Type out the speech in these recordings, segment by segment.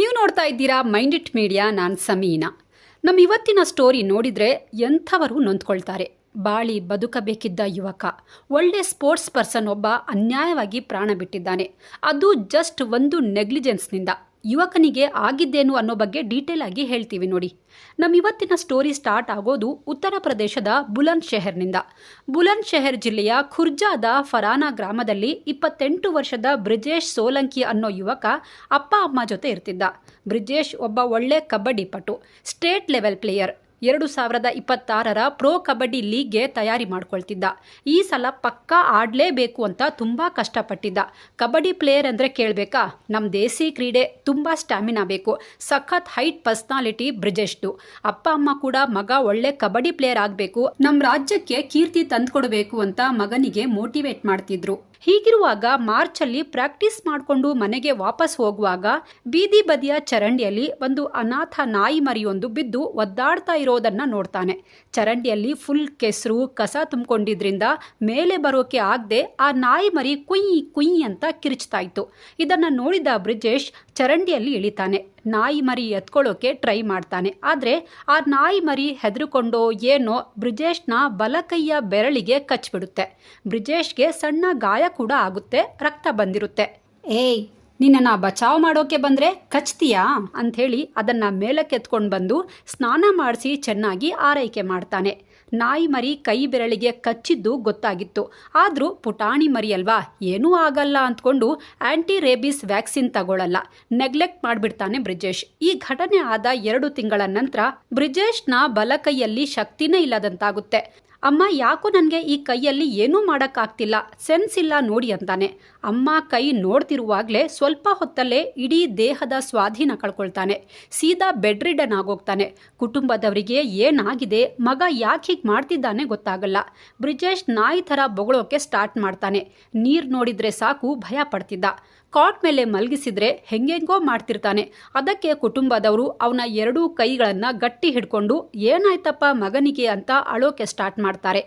ನೀವು ನೋಡ್ತಾ ಇದ್ದೀರಾ ಮೈಂಡ್ ಇಟ್ ಮೀಡಿಯಾ, ನಾನು ಸಮೀನಾ. ನಮ್ಮ ಇವತ್ತಿನ ಸ್ಟೋರಿ ನೋಡಿದರೆ ಎಂಥವರು ನೊಂದ್ಕೊಳ್ತಾರೆ. ಬಾಳಿ ಬದುಕಬೇಕಿದ್ದ ಯುವಕ, ಒಳ್ಳೆ ಸ್ಪೋರ್ಟ್ಸ್ ಪರ್ಸನ್ ಒಬ್ಬ ಅನ್ಯಾಯವಾಗಿ ಪ್ರಾಣ ಬಿಟ್ಟಿದ್ದಾನೆ. ಅದು ಜಸ್ಟ್ ಒಂದು ನೆಗ್ಲಿಜೆನ್ಸ್ನಿಂದ. ಯುವಕನಿಗೆ ಆಗಿದ್ದೇನು ಅನ್ನೋ ಬಗ್ಗೆ ಡೀಟೇಲ್ ಆಗಿ ಹೇಳ್ತೀವಿ ನೋಡಿ. ನಮ್ಮ ಇವತ್ತಿನ ಸ್ಟೋರಿ ಸ್ಟಾರ್ಟ್ ಆಗೋದು ಉತ್ತರ ಪ್ರದೇಶದ ಬುಲಂದ್ ಶೆಹರ್ನಿಂದ. ಬುಲಂದ್ ಶೆಹರ್ ಜಿಲ್ಲೆಯ ಖುರ್ಜಾದ ಫರಾನಾ ಗ್ರಾಮದಲ್ಲಿ ಇಪ್ಪತ್ತೆಂಟು ವರ್ಷದ ಬ್ರಿಜೇಶ್ ಸೋಲಂಕಿ ಅನ್ನೋ ಯುವಕ ಅಪ್ಪ ಅಮ್ಮ ಜೊತೆ ಇರ್ತಿದ್ದ. ಬ್ರಿಜೇಶ್ ಒಬ್ಬ ಒಳ್ಳೆ ಕಬಡ್ಡಿ ಪಟು, ಸ್ಟೇಟ್ ಲೆವೆಲ್ ಪ್ಲೇಯರ್. ಎರಡು ಸಾವಿರದ ಇಪ್ಪತ್ತಾರರ ಪ್ರೋ ಕಬಡ್ಡಿ ಲೀಗ್ಗೆ ತಯಾರಿ ಮಾಡ್ಕೊಳ್ತಿದ್ದ. ಈ ಸಲ ಪಕ್ಕಾ ಆಡಲೇಬೇಕು ಅಂತ ತುಂಬ ಕಷ್ಟಪಟ್ಟಿದ್ದ. ಕಬಡ್ಡಿ ಪ್ಲೇಯರ್ ಅಂದರೆ ಕೇಳಬೇಕಾ? ನಮ್ಮ ದೇಸಿ ಕ್ರೀಡೆ ತುಂಬ ಸ್ಟ್ಯಾಮಿನಾ ಬೇಕು. ಸಖತ್ ಹೈಟ್ ಪರ್ಸ್ನಾಲಿಟಿ ಬ್ರಿಜೆಸ್ಟು ಅಪ್ಪ, ಅಮ್ಮ ಕೂಡ ಮಗ ಒಳ್ಳೆ ಕಬಡ್ಡಿ ಪ್ಲೇಯರ್ ಆಗಬೇಕು. ನಮ್ಮ ರಾಜ್ಯಕ್ಕೆ ಕೀರ್ತಿ ತಂದುಕೊಡಬೇಕು ಅಂತ ಮಗನಿಗೆ ಮೋಟಿವೇಟ್ ಮಾಡ್ತಿದ್ರು. ಹೀಗಿರುವಾಗ ಮಾರ್ಚಲ್ಲಿ ಪ್ರಾಕ್ಟೀಸ್ ಮಾಡಿಕೊಂಡು ಮನೆಗೆ ವಾಪಸ್ ಹೋಗುವಾಗ ಬೀದಿ ಬದಿಯ ಚರಂಡಿಯಲ್ಲಿ ಒಂದು ಅನಾಥ ನಾಯಿ ಮರಿಯೊಂದು ಬಿದ್ದು ಒದ್ದಾಡ್ತಾ ಇರೋದನ್ನ ನೋಡ್ತಾನೆ. ಚರಂಡಿಯಲ್ಲಿ ಫುಲ್ ಕೆಸರು, ಕಸ ತುಂಬಿಕೊಂಡಿದ್ರಿಂದ ಮೇಲೆ ಬರೋಕೆ ಆಗದೆ ಆ ನಾಯಿ ಮರಿ ಕುಯ್ ಕುಯ್ ಅಂತ ಕಿರಿಚ್ತಾ ಇತ್ತು. ಇದನ್ನ ನೋಡಿದ ಬ್ರಿಜೇಶ್ ಚರಂಡಿಯಲ್ಲಿ ಇಳಿತಾನೆ. ನಾಯಿ ಮರಿ ಎತ್ಕೊಳ್ಳೋಕೆ ಟ್ರೈ ಮಾಡ್ತಾನೆ. ಆದರೆ ಆ ನಾಯಿ ಮರಿ ಹೆದರುಕೊಂಡೋ ಏನೋ ಬ್ರಿಜೇಶ್ನ ಬಲಕೈಯ ಬೆರಳಿಗೆ ಕಚ್ಚಿಬಿಡುತ್ತೆ ಬ್ರಿಜೇಶ್ಗೆ ಸಣ್ಣ ಗಾಯ ಕೂಡ ಆಗುತ್ತೆ, ರಕ್ತ ಬಂದಿರುತ್ತೆ. ಏಯ್, ನಿನ್ನನ್ನು ಬಚಾವ್ ಮಾಡೋಕೆ ಬಂದರೆ ಕಚ್ತೀಯಾ? ಅಂಥೇಳಿ ಅದನ್ನು ಮೇಲಕ್ಕೆತ್ಕೊಂಡು ಬಂದು ಸ್ನಾನ ಮಾಡಿಸಿ ಚೆನ್ನಾಗಿ ಆರೈಕೆ ಮಾಡ್ತಾನೆ. ನಾಯಿ ಮರಿ ಕೈ ಬೆರಳಿಗೆ ಕಚ್ಚಿದ್ದು ಗೊತ್ತಾಗಿತ್ತು. ಆದರೂ ಪುಟಾಣಿ ಮರಿ ಅಲ್ವಾ ಏನೂ ಆಗಲ್ಲ ಅಂದ್ಕೊಂಡು ಆ್ಯಂಟಿ ರೇಬಿಸ್ ವ್ಯಾಕ್ಸಿನ್ ತಗೊಳ್ಳಲ್ಲ ನೆಗ್ಲೆಕ್ಟ್ ಮಾಡಿಬಿಡ್ತಾನೆ ಬ್ರಿಜೇಶ್. ಈ ಘಟನೆ ಆದ ಎರಡು ತಿಂಗಳ ನಂತರ ಬ್ರಿಜೇಶ್ನ ಬಲಕೈಯಲ್ಲಿ ಶಕ್ತಿನೇ ಇಲ್ಲದಂತಾಗುತ್ತೆ. ಅಮ್ಮ ಯಾಕೋ ನನಗೆ ಈ ಕೈಯಲ್ಲಿ ಏನೂ ಮಾಡೋಕ್ಕಾಗ್ತಿಲ್ಲ, ಸೆನ್ಸ್ ಇಲ್ಲ ನೋಡಿ ಅಂತಾನೆ. ಅಮ್ಮ ಕೈ ನೋಡ್ತಿರುವಾಗಲೇ ಸ್ವಲ್ಪ ಹೊತ್ತಲ್ಲೇ ಇಡೀ ದೇಹದ ಸ್ವಾಧೀನ ಕಳ್ಕೊಳ್ತಾನೆ. ಸೀದಾ ಬೆಡ್ ರಿಡನ್ ಆಗೋಗ್ತಾನೆ. ಕುಟುಂಬದವರಿಗೆ ಏನಾಗಿದೆ, ಮಗ ಯಾಕೆ ಹೀಗೆ ಮಾಡ್ತಿದ್ದಾನೆ ಗೊತ್ತಾಗಲ್ಲ. ಬ್ರಿಜೇಶ್ ನಾಯಿ ಥರ ಬೊಗಳೋಕೆ ಸ್ಟಾರ್ಟ್ ಮಾಡ್ತಾನೆ. ನೀರು ನೋಡಿದರೆ ಸಾಕು ಭಯ ಪಡ್ತಿದ್ದ. ಕಾಟ್ ಮೇಲೆ ಮಲಗಿಸಿದ್ರೆ ಹೆಂಗೆಂಗೋ ಮಾಡ್ತಿರ್ತಾನೆ. ಅದಕ್ಕೆ ಕುಟುಂಬದವರು ಅವನ ಎರಡೂ ಕೈಗಳನ್ನು ಗಟ್ಟಿ ಹಿಡ್ಕೊಂಡು ಏನಾಯ್ತಪ್ಪ ಮಗನಿಗೆ ಅಂತ ಅಳೋಕೆ ಸ್ಟಾರ್ಟ್ ಮಾಡ್ತಾರೆ.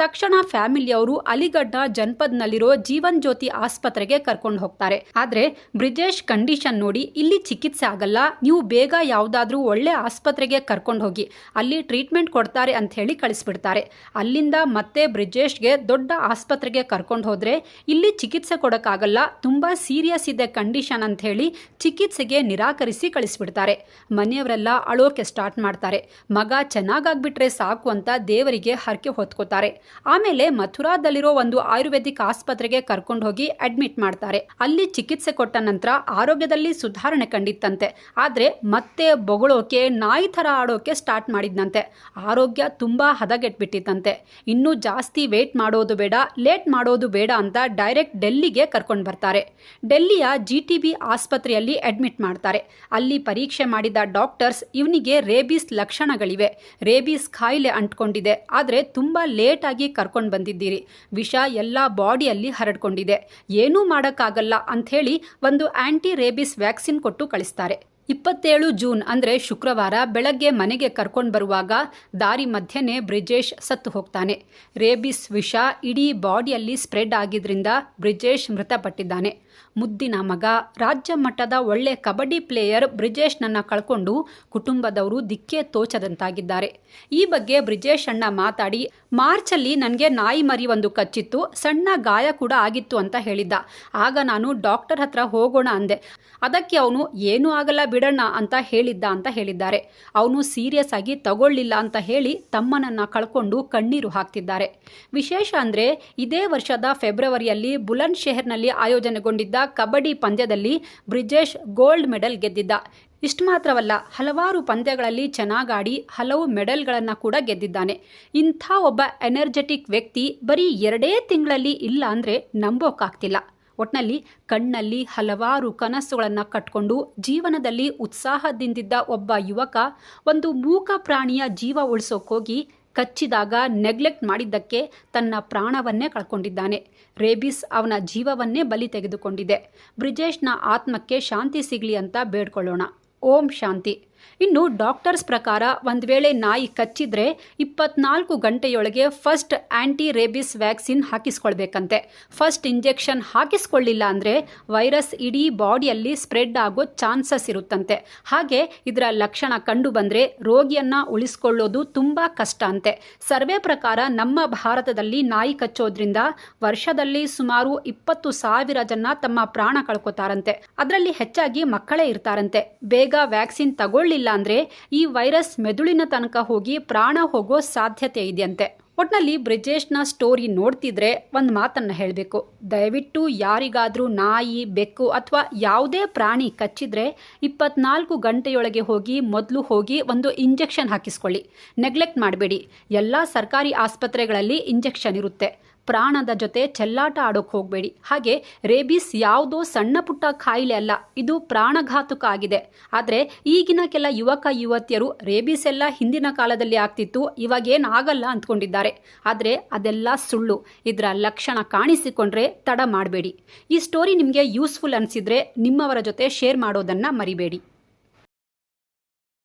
ತಕ್ಷಣ ಫ್ಯಾಮಿಲಿಯವರು ಅಲಿಗಡ್ಡ ಜನಪದ್ನಲ್ಲಿರೋ ಜೀವನ್ ಜ್ಯೋತಿ ಆಸ್ಪತ್ರೆಗೆ ಕರ್ಕೊಂಡು ಹೋಗ್ತಾರೆ. ಆದ್ರೆ ಬ್ರಿಜೇಶ್ ಕಂಡೀಷನ್ ನೋಡಿ ಇಲ್ಲಿ ಚಿಕಿತ್ಸೆ ಆಗಲ್ಲ, ನೀವು ಬೇಗ ಯಾವುದಾದ್ರೂ ಒಳ್ಳೆ ಆಸ್ಪತ್ರೆಗೆ ಕರ್ಕೊಂಡು ಹೋಗಿ ಅಲ್ಲಿ ಟ್ರೀಟ್ಮೆಂಟ್ ಕೊಡ್ತಾರೆ ಅಂತ ಹೇಳಿ ಕಳಿಸ್ಬಿಡ್ತಾರೆ. ಅಲ್ಲಿಂದ ಮತ್ತೆ ಬ್ರಿಜೇಶ್ಗೆ ದೊಡ್ಡ ಆಸ್ಪತ್ರೆಗೆ ಕರ್ಕೊಂಡು ಹೋದ್ರೆ ಇಲ್ಲಿ ಚಿಕಿತ್ಸೆ ಕೊಡೋಕ್ಕಾಗಲ್ಲ, ತುಂಬ ಸೀರಿಯಸ್ ಇದೆ ಕಂಡೀಷನ್ ಅಂತ ಹೇಳಿ ಚಿಕಿತ್ಸೆಗೆ ನಿರಾಕರಿಸಿ ಕಳಿಸ್ಬಿಡ್ತಾರೆ. ಮನೆಯವರೆಲ್ಲ ಅಳೋಕೆ ಸ್ಟಾರ್ಟ್ ಮಾಡ್ತಾರೆ. ಮಗ ಚೆನ್ನಾಗಾಗ್ಬಿಟ್ರೆ ಸಾಕು ಅಂತ ದೇವರಿಗೆ ಹರಕೆ ಹೊತ್ಕೋತಾರೆ. ಆಮೇಲೆ ಮಥುರಾದಲ್ಲಿರೋ ಒಂದು ಆಯುರ್ವೇದಿಕ್ ಆಸ್ಪತ್ರೆಗೆ ಕರ್ಕೊಂಡು ಹೋಗಿ ಅಡ್ಮಿಟ್ ಮಾಡ್ತಾರೆ. ಅಲ್ಲಿ ಚಿಕಿತ್ಸೆ ಕೊಟ್ಟ ನಂತರ ಆರೋಗ್ಯದಲ್ಲಿ ಸುಧಾರಣೆ ಕಂಡಿತ್ತಂತೆ. ಆದ್ರೆ ಮತ್ತೆ ಬೊಗಳೋಕೆ, ನಾಯಿ ಥರ ಆಡೋಕೆ ಸ್ಟಾರ್ಟ್ ಮಾಡಿದ್ನಂತೆ. ಆರೋಗ್ಯ ತುಂಬಾ ಹದಗೆಟ್ಬಿಟ್ಟಿತ್ತಂತೆ. ಇನ್ನೂ ಜಾಸ್ತಿ ವೇಟ್ ಮಾಡೋದು ಬೇಡ, ಲೇಟ್ ಮಾಡೋದು ಬೇಡ ಅಂತ ಡೈರೆಕ್ಟ್ ಡೆಲ್ಲಿಗೆ ಕರ್ಕೊಂಡು ಬರ್ತಾರೆ. ಡೆಲ್ಲಿಯ ಜಿ ಟಿ ಬಿ ಆಸ್ಪತ್ರೆಯಲ್ಲಿ ಅಡ್ಮಿಟ್ ಮಾಡ್ತಾರೆ. ಅಲ್ಲಿ ಪರೀಕ್ಷೆ ಮಾಡಿದ ಡಾಕ್ಟರ್ಸ್ ಇವನಿಗೆ ರೇಬಿಸ್ ಲಕ್ಷಣಗಳಿವೆ. ರೇಬಿಸ್ ಖಾಯಿಲೆ ಅಂಟ್ಕೊಂಡಿದೆ. ಆದರೆ ತುಂಬಾ ಲೇಟ್ ಆಗಿ ಕರ್ಕೊಂಡು ಬಂದಿದ್ದೀರಿ. ವಿಷ ಎಲ್ಲ ಬಾಡಿಯಲ್ಲಿ ಹರಡ್ಕೊಂಡಿದೆ. ಏನೂ ಮಾಡೋಕ್ಕಾಗಲ್ಲ ಅಂಥೇಳಿ ಒಂದು ಆಂಟಿ ರೇಬಿಸ್ ವ್ಯಾಕ್ಸಿನ್ ಕೊಟ್ಟು ಕಳಿಸ್ತಾರೆ. ಇಪ್ಪತ್ತೇಳು ಜೂನ್ ಅಂದರೆ ಶುಕ್ರವಾರ ಬೆಳಗ್ಗೆ ಮನೆಗೆ ಕರ್ಕೊಂಡು ಬರುವಾಗ ದಾರಿ ಮಧ್ಯೆನೇ ಬ್ರಿಜೇಶ್ ಸತ್ತು ಹೋಗ್ತಾನೆ. ರೇಬಿಸ್ ವಿಷ ಇಡೀ ಬಾಡಿಯಲ್ಲಿ ಸ್ಪ್ರೆಡ್ ಆಗಿದ್ರಿಂದ ಬ್ರಿಜೇಶ್ ಮೃತಪಟ್ಟಿದ್ದಾನೆ. ಮುದ್ದಿನ ಮಗ. ರಾಜ್ಯ ಮಟ್ಟದ ಒಳ್ಳೆ ಕಬಡ್ಡಿ ಪ್ಲೇಯರ್ ಬ್ರಿಜೇಶ್ನನ್ನ ಕಳ್ಕೊಂಡು ಕುಟುಂಬದವರು ದಿಕ್ಕೇ ತೋಚದಂತಾಗಿದ್ದಾರೆ. ಈ ಬಗ್ಗೆ ಬ್ರಿಜೇಶ್ ಅಣ್ಣ ಮಾತಾಡಿ, ಮಾರ್ಚಲ್ಲಿ ನನಗೆ ನಾಯಿ ಮರಿ ಒಂದು ಕಚ್ಚಿತ್ತು, ಸಣ್ಣ ಗಾಯ ಕೂಡ ಆಗಿತ್ತು ಅಂತ ಹೇಳಿದ್ದ. ಆಗ ನಾನು ಡಾಕ್ಟರ್ ಹತ್ರ ಹೋಗೋಣ ಅಂದೆ. ಅದಕ್ಕೆ ಅವನು, ಏನೂ ಆಗಲ್ಲ ಬಿಡೋಣ ಅಂತ ಹೇಳಿದ್ದ ಅಂತ ಹೇಳಿದ್ದಾರೆ. ಅವನು ಸೀರಿಯಸ್ ಆಗಿ ತಗೊಳ್ಳಿಲ್ಲ ಅಂತ ಹೇಳಿ ತಮ್ಮನನ್ನ ಕಳ್ಕೊಂಡು ಕಣ್ಣೀರು ಹಾಕ್ತಿದ್ದಾರೆ. ವಿಶೇಷ ಅಂದರೆ, ಇದೇ ವರ್ಷದ ಫೆಬ್ರವರಿಯಲ್ಲಿ ಬುಲಂದ್ ಶೆಹರ್ನಲ್ಲಿ ಆಯೋಜನೆಗೊಂಡಿದ್ದ ಕಬಡ್ಡಿ ಪಂದ್ಯದಲ್ಲಿ ಬ್ರಿಜೇಶ್ ಗೋಲ್ಡ್ ಮೆಡಲ್ ಗೆದ್ದಿದ್ದ. ಇಷ್ಟು ಮಾತ್ರವಲ್ಲ ಹಲವಾರು ಪಂದ್ಯಗಳಲ್ಲಿ ಚೆನ್ನಾಗಾಡಿ ಹಲವು ಮೆಡಲ್ಗಳನ್ನು ಕೂಡ ಗೆದ್ದಿದ್ದಾನೆ. ಇಂಥ ಒಬ್ಬ ಎನರ್ಜೆಟಿಕ್ ವ್ಯಕ್ತಿ ಬರೀ ಎರಡೇ ತಿಂಗಳಲ್ಲಿ ಇಲ್ಲ ಅಂದರೆ ನಂಬೋಕ್ಕಾಗ್ತಿಲ್ಲ ಒಟ್ನಲ್ಲಿ ಕಣ್ಣಲ್ಲಿ ಹಲವಾರು ಕನಸುಗಳನ್ನು ಕಟ್ಕೊಂಡು ಜೀವನದಲ್ಲಿ ಉತ್ಸಾಹದಿಂದಿದ್ದ ಒಬ್ಬ ಯುವಕ ಒಂದು ಮೂಕ ಪ್ರಾಣಿಯ ಜೀವ ಉಳಿಸೋಕ್ಕೋಗಿ ಕಚ್ಚಿದಾಗ ನೆಗ್ಲೆಕ್ಟ್ ಮಾಡಿದ್ದಕ್ಕೆ ತನ್ನ ಪ್ರಾಣವನ್ನೇ ಕಳ್ಕೊಂಡಿದ್ದಾನೆ. ರೇಬಿಸ್ ಅವನ ಜೀವವನ್ನೇ ಬಲಿ ತೆಗೆದುಕೊಂಡಿದೆ. ಬ್ರಿಜೇಶ್ನ ಆತ್ಮಕ್ಕೆ ಶಾಂತಿ ಸಿಗಲಿ ಅಂತ ಬೇಡ್ಕೊಳ್ಳೋಣ. ಓಂ ಶಾಂತಿ. ಇನ್ನು ಡಾಕ್ಟರ್ಸ್ ಪ್ರಕಾರ ಒಂದು ವೇಳೆ ನಾಯಿ ಕಚ್ಚಿದ್ರೆ ಇಪ್ಪತ್ನಾಲ್ಕು ಗಂಟೆಯೊಳಗೆ ಫಸ್ಟ್ ಆ್ಯಂಟಿ ರೇಬಿಸ್ ವ್ಯಾಕ್ಸಿನ್ ಹಾಕಿಸ್ಕೊಳ್ಬೇಕಂತೆ. ಫಸ್ಟ್ ಇಂಜೆಕ್ಷನ್ ಹಾಕಿಸ್ಕೊಳ್ಳಿಲ್ಲ ಅಂದರೆ ವೈರಸ್ ಇಡೀ ಬಾಡಿಯಲ್ಲಿ ಸ್ಪ್ರೆಡ್ ಆಗೋ ಚಾನ್ಸಸ್ ಇರುತ್ತಂತೆ. ಹಾಗೆ ಇದರ ಲಕ್ಷಣ ಕಂಡು ಬಂದರೆ ರೋಗಿಯನ್ನ ಉಳಿಸ್ಕೊಳ್ಳೋದು ತುಂಬ ಕಷ್ಟ ಅಂತೆ. ಸರ್ವೆ ಪ್ರಕಾರ ನಮ್ಮ ಭಾರತದಲ್ಲಿ ನಾಯಿ ಕಚ್ಚೋದ್ರಿಂದ ವರ್ಷದಲ್ಲಿ ಸುಮಾರು ಇಪ್ಪತ್ತು ಸಾವಿರ ಜನ ತಮ್ಮ ಪ್ರಾಣ ಕಳ್ಕೊತಾರಂತೆ. ಅದರಲ್ಲಿ ಹೆಚ್ಚಾಗಿ ಮಕ್ಕಳೇ ಇರ್ತಾರಂತೆ. ಬೇಗ ವ್ಯಾಕ್ಸಿನ್ ತಗೊಳ್ಳಿಲ್ಲ ಅಂದ್ರೆ ಈ ವೈರಸ್ ಮೆದುಳಿನ ತನಕ ಹೋಗಿ ಪ್ರಾಣ ಹೋಗೋ ಸಾಧ್ಯತೆ ಇದೆಯಂತೆ. ಒಟ್ನಲ್ಲಿ ಬ್ರಿಜೇಶ್ನ ಸ್ಟೋರಿ ನೋಡ್ತಿದ್ರೆ ಒಂದು ಮಾತನ್ನ ಹೇಳಬೇಕು. ದಯವಿಟ್ಟು ಯಾರಿಗಾದರೂ ನಾಯಿ, ಬೆಕ್ಕು ಅಥವಾ ಯಾವುದೇ ಪ್ರಾಣಿ ಕಚ್ಚಿದ್ರೆ ಇಪ್ಪತ್ನಾಲ್ಕು ಗಂಟೆಯೊಳಗೆ ಹೋಗಿ ಮೊದಲು ಹೋಗಿ ಒಂದು ಇಂಜೆಕ್ಷನ್ ಹಾಕಿಸ್ಕೊಳ್ಳಿ. ನೆಗ್ಲೆಕ್ಟ್ ಮಾಡಬೇಡಿ. ಎಲ್ಲ ಸರ್ಕಾರಿ ಆಸ್ಪತ್ರೆಗಳಲ್ಲಿ ಇಂಜೆಕ್ಷನ್ ಇರುತ್ತೆ. ಪ್ರಾಣದ ಜೊತೆ ಚೆಲ್ಲಾಟ ಆಡೋಕೆ ಹೋಗಬೇಡಿ. ಹಾಗೆ ರೇಬಿಸ್ ಯಾವುದೋ ಸಣ್ಣ ಪುಟ್ಟ ಕಾಯಿಲೆ ಅಲ್ಲ, ಇದು ಪ್ರಾಣಘಾತುಕ ಆಗಿದೆ. ಆದರೆ ಈಗಿನ ಕೆಲ ಯುವಕ, ಯುವತಿಯರು ರೇಬಿಸ್ ಎಲ್ಲ ಹಿಂದಿನ ಕಾಲದಲ್ಲಿ ಆಗ್ತಿತ್ತು, ಇವಾಗೇನು ಆಗಲ್ಲ ಅಂದ್ಕೊಂಡಿದ್ದಾರೆ. ಆದರೆ ಅದೆಲ್ಲ ಸುಳ್ಳು. ಇದರ ಲಕ್ಷಣ ಕಾಣಿಸಿಕೊಂಡ್ರೆ ತಡ ಮಾಡಬೇಡಿ. ಈ ಸ್ಟೋರಿ ನಿಮಗೆ ಯೂಸ್ಫುಲ್ ಅನಿಸಿದರೆ ನಿಮ್ಮವರ ಜೊತೆ ಶೇರ್ ಮಾಡೋದನ್ನು ಮರಿಬೇಡಿ.